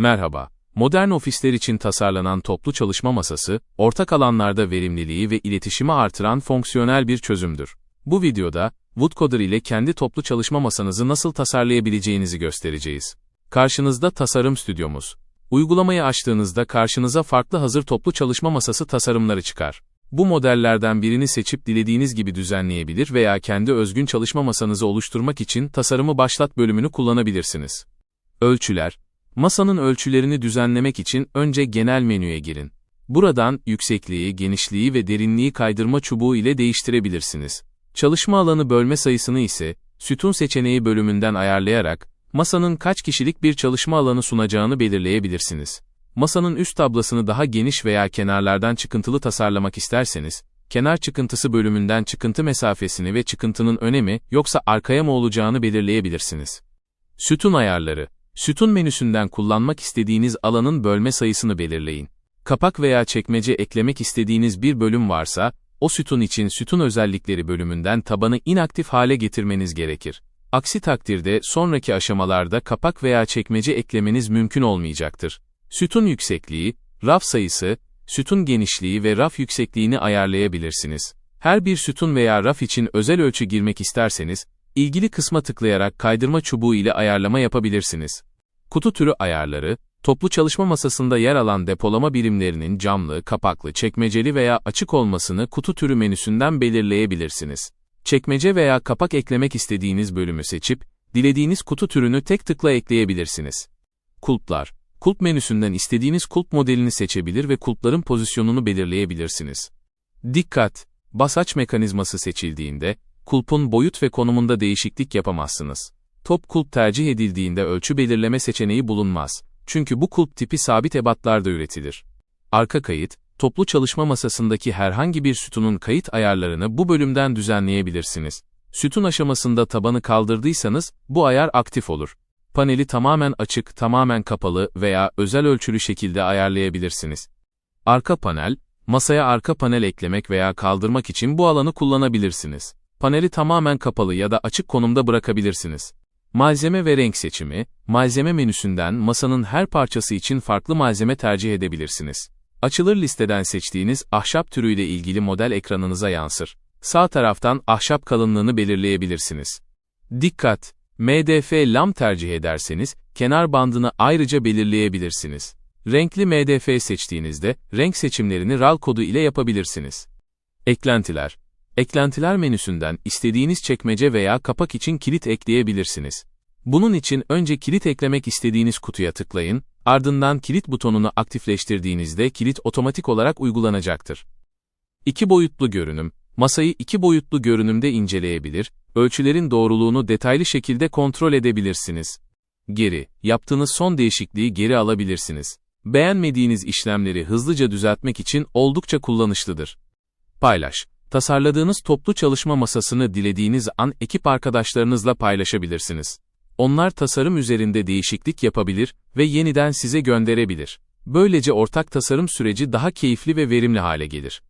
Merhaba. Modern ofisler için tasarlanan toplu çalışma masası, ortak alanlarda verimliliği ve iletişimi artıran fonksiyonel bir çözümdür. Bu videoda, Woodcoder ile kendi toplu çalışma masanızı nasıl tasarlayabileceğinizi göstereceğiz. Karşınızda tasarım stüdyomuz. Uygulamayı açtığınızda karşınıza farklı hazır toplu çalışma masası tasarımları çıkar. Bu modellerden birini seçip dilediğiniz gibi düzenleyebilir veya kendi özgün çalışma masanızı oluşturmak için tasarımı başlat bölümünü kullanabilirsiniz. Ölçüler, Masanın ölçülerini düzenlemek için önce genel menüye girin. Buradan yüksekliği, genişliği ve derinliği kaydırma çubuğu ile değiştirebilirsiniz. Çalışma alanı bölme sayısını ise sütun seçeneği bölümünden ayarlayarak masanın kaç kişilik bir çalışma alanı sunacağını belirleyebilirsiniz. Masanın üst tablasını daha geniş veya kenarlardan çıkıntılı tasarlamak isterseniz, kenar çıkıntısı bölümünden çıkıntı mesafesini ve çıkıntının önemi yoksa arkaya mı olacağını belirleyebilirsiniz. Sütun ayarları Sütun menüsünden kullanmak istediğiniz alanın bölme sayısını belirleyin. Kapak veya çekmece eklemek istediğiniz bir bölüm varsa, o sütun için sütun özellikleri bölümünden tabanı inaktif hale getirmeniz gerekir. Aksi takdirde sonraki aşamalarda kapak veya çekmece eklemeniz mümkün olmayacaktır. Sütun yüksekliği, raf sayısı, sütun genişliği ve raf yüksekliğini ayarlayabilirsiniz. Her bir sütun veya raf için özel ölçü girmek isterseniz, ilgili kısma tıklayarak kaydırma çubuğu ile ayarlama yapabilirsiniz. Kutu türü ayarları, toplu çalışma masasında yer alan depolama birimlerinin camlı, kapaklı, çekmeceli veya açık olmasını kutu türü menüsünden belirleyebilirsiniz. Çekmece veya kapak eklemek istediğiniz bölümü seçip, dilediğiniz kutu türünü tek tıkla ekleyebilirsiniz. Kulplar, kulp menüsünden istediğiniz kulp modelini seçebilir ve kulpların pozisyonunu belirleyebilirsiniz. Dikkat! Basaç mekanizması seçildiğinde, kulpun boyut ve konumunda değişiklik yapamazsınız. Top kulp tercih edildiğinde ölçü belirleme seçeneği bulunmaz. Çünkü bu kulp tipi sabit ebatlarda üretilir. Arka kayıt, toplu çalışma masasındaki herhangi bir sütunun kayıt ayarlarını bu bölümden düzenleyebilirsiniz. Sütun aşamasında tabanı kaldırdıysanız, bu ayar aktif olur. Paneli tamamen açık, tamamen kapalı veya özel ölçülü şekilde ayarlayabilirsiniz. Arka panel, masaya arka panel eklemek veya kaldırmak için bu alanı kullanabilirsiniz. Paneli tamamen kapalı ya da açık konumda bırakabilirsiniz. Malzeme ve renk seçimi, malzeme menüsünden masanın her parçası için farklı malzeme tercih edebilirsiniz. Açılır listeden seçtiğiniz ahşap türüyle ilgili model ekranınıza yansır. Sağ taraftan ahşap kalınlığını belirleyebilirsiniz. Dikkat! MDF lam tercih ederseniz, kenar bandını ayrıca belirleyebilirsiniz. Renkli MDF seçtiğinizde, renk seçimlerini RAL kodu ile yapabilirsiniz. Eklentiler Eklentiler menüsünden istediğiniz çekmece veya kapak için kilit ekleyebilirsiniz. Bunun için önce kilit eklemek istediğiniz kutuya tıklayın, ardından kilit butonunu aktifleştirdiğinizde kilit otomatik olarak uygulanacaktır. İki boyutlu görünüm, masayı iki boyutlu görünümde inceleyebilir, ölçülerin doğruluğunu detaylı şekilde kontrol edebilirsiniz. Geri, yaptığınız son değişikliği geri alabilirsiniz. Beğenmediğiniz işlemleri hızlıca düzeltmek için oldukça kullanışlıdır. Paylaş. Tasarladığınız toplu çalışma masasını dilediğiniz an ekip arkadaşlarınızla paylaşabilirsiniz. Onlar tasarım üzerinde değişiklik yapabilir ve yeniden size gönderebilir. Böylece ortak tasarım süreci daha keyifli ve verimli hale gelir.